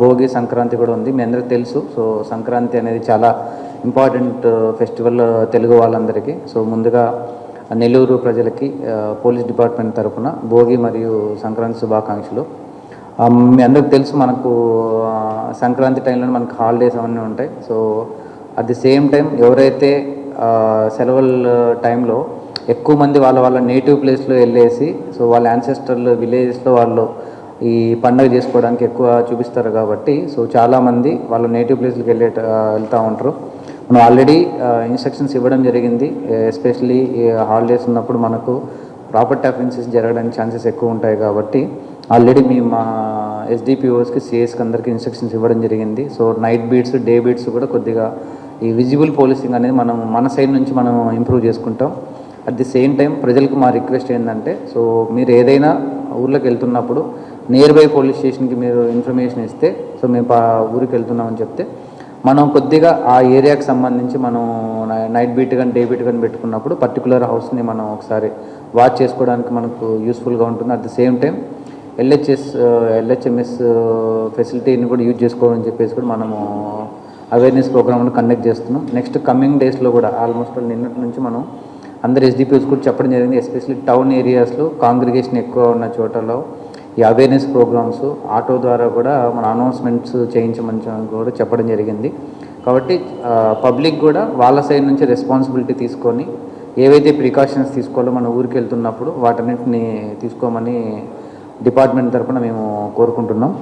భోగి సంక్రాంతి కూడా ఉంది. మీ అందరికీ తెలుసు. సో సంక్రాంతి అనేది చాలా ఇంపార్టెంట్ ఫెస్టివల్ తెలుగు వాళ్ళందరికీ. సో ముందుగా నెల్లూరు ప్రజలకి పోలీస్ డిపార్ట్మెంట్ తరపున భోగి మరియు సంక్రాంతి శుభాకాంక్షలు. మీ అందరికి తెలుసు మనకు సంక్రాంతి టైంలో మనకు హాలిడేస్ అవన్నీ ఉంటాయి. So at the same time ఎవరైతే సెలవుల టైంలో ఎక్కువ మంది వాళ్ళ వాళ్ళ నేటివ్ ప్లేస్లో వెళ్ళేసి సో వాళ్ళ యాన్సెస్టర్లు విలేజెస్లో వాళ్ళు ఈ పండుగ చేసుకోవడానికి ఎక్కువ చూపిస్తారు కాబట్టి సో చాలామంది వాళ్ళు నేటివ్ ప్లేస్కి వెళ్ళే వెళ్తూ ఉంటారు. మనం ఆల్రెడీ ఇన్స్ట్రక్షన్స్ ఇవ్వడం జరిగింది. ఎస్పెషలీ హాలిడేస్ ఉన్నప్పుడు మనకు ప్రాపర్టీ అఫెన్సెస్ జరగడానికి ఛాన్సెస్ ఎక్కువ ఉంటాయి కాబట్టి ఆల్రెడీ మీ మా ఎస్డిపిఓస్కి సిఎస్కి అందరికీ ఇన్స్ట్రక్షన్స్ ఇవ్వడం జరిగింది. So night beats day beats కూడా కొద్దిగా ఈ విజిబుల్ పోలీసింగ్ అనేది మనం మన సైడ్ నుంచి మనం ఇంప్రూవ్ చేసుకుంటాం. అట్ ది సేమ్ టైం ప్రజలకు మా రిక్వెస్ట్ ఏంటంటే సో మీరు ఏదైనా ఊర్లోకి వెళ్తున్నప్పుడు నియర్ బై పోలీస్ స్టేషన్కి మీరు ఇన్ఫర్మేషన్ ఇస్తే సో మేము ఊరికి వెళ్తున్నామని చెప్తే మనం కొద్దిగా ఆ ఏరియాకి సంబంధించి మనం నైట్ బీట్ కానీ డే బీట్ కానీ పెట్టుకున్నప్పుడు పర్టికులర్ హౌస్ని మనం ఒకసారి వాచ్ చేసుకోవడానికి మనకు యూస్ఫుల్గా ఉంటుంది. At the same time L H S L H M S ఫెసిలిటీని కూడా యూజ్ చేసుకోవాలని చెప్పేసి కూడా మనము అవేర్నెస్ ప్రోగ్రామ్ను కండక్ట్ చేస్తున్నాం. నెక్స్ట్ కమింగ్ డేస్లో కూడా ఆల్మోస్ట్ నిన్నటి నుంచి మనం అందరు ఎస్డిపిఎస్ కూడా చెప్పడం జరిగింది ఎస్పెషల్లీ టౌన్ ఏరియాస్లో కాంగ్రిగేషన్ ఎక్కువ ఉన్న చోటలో ఈ అవేర్నెస్ ప్రోగ్రామ్స్ ఆటో ద్వారా కూడా మన అనౌన్స్మెంట్స్ చేయించమని కూడా చెప్పడం జరిగింది. కాబట్టి పబ్లిక్ కూడా వాళ్ళ సైడ్ నుంచి రెస్పాన్సిబిలిటీ తీసుకొని ఏవైతే ప్రికాషన్స్ తీసుకోవాలో మన ఊరికి వెళ్తున్నప్పుడు వాటన్నిటిని తీసుకోమని డిపార్ట్మెంట్ తరఫున మేము కోరుకుంటున్నాం.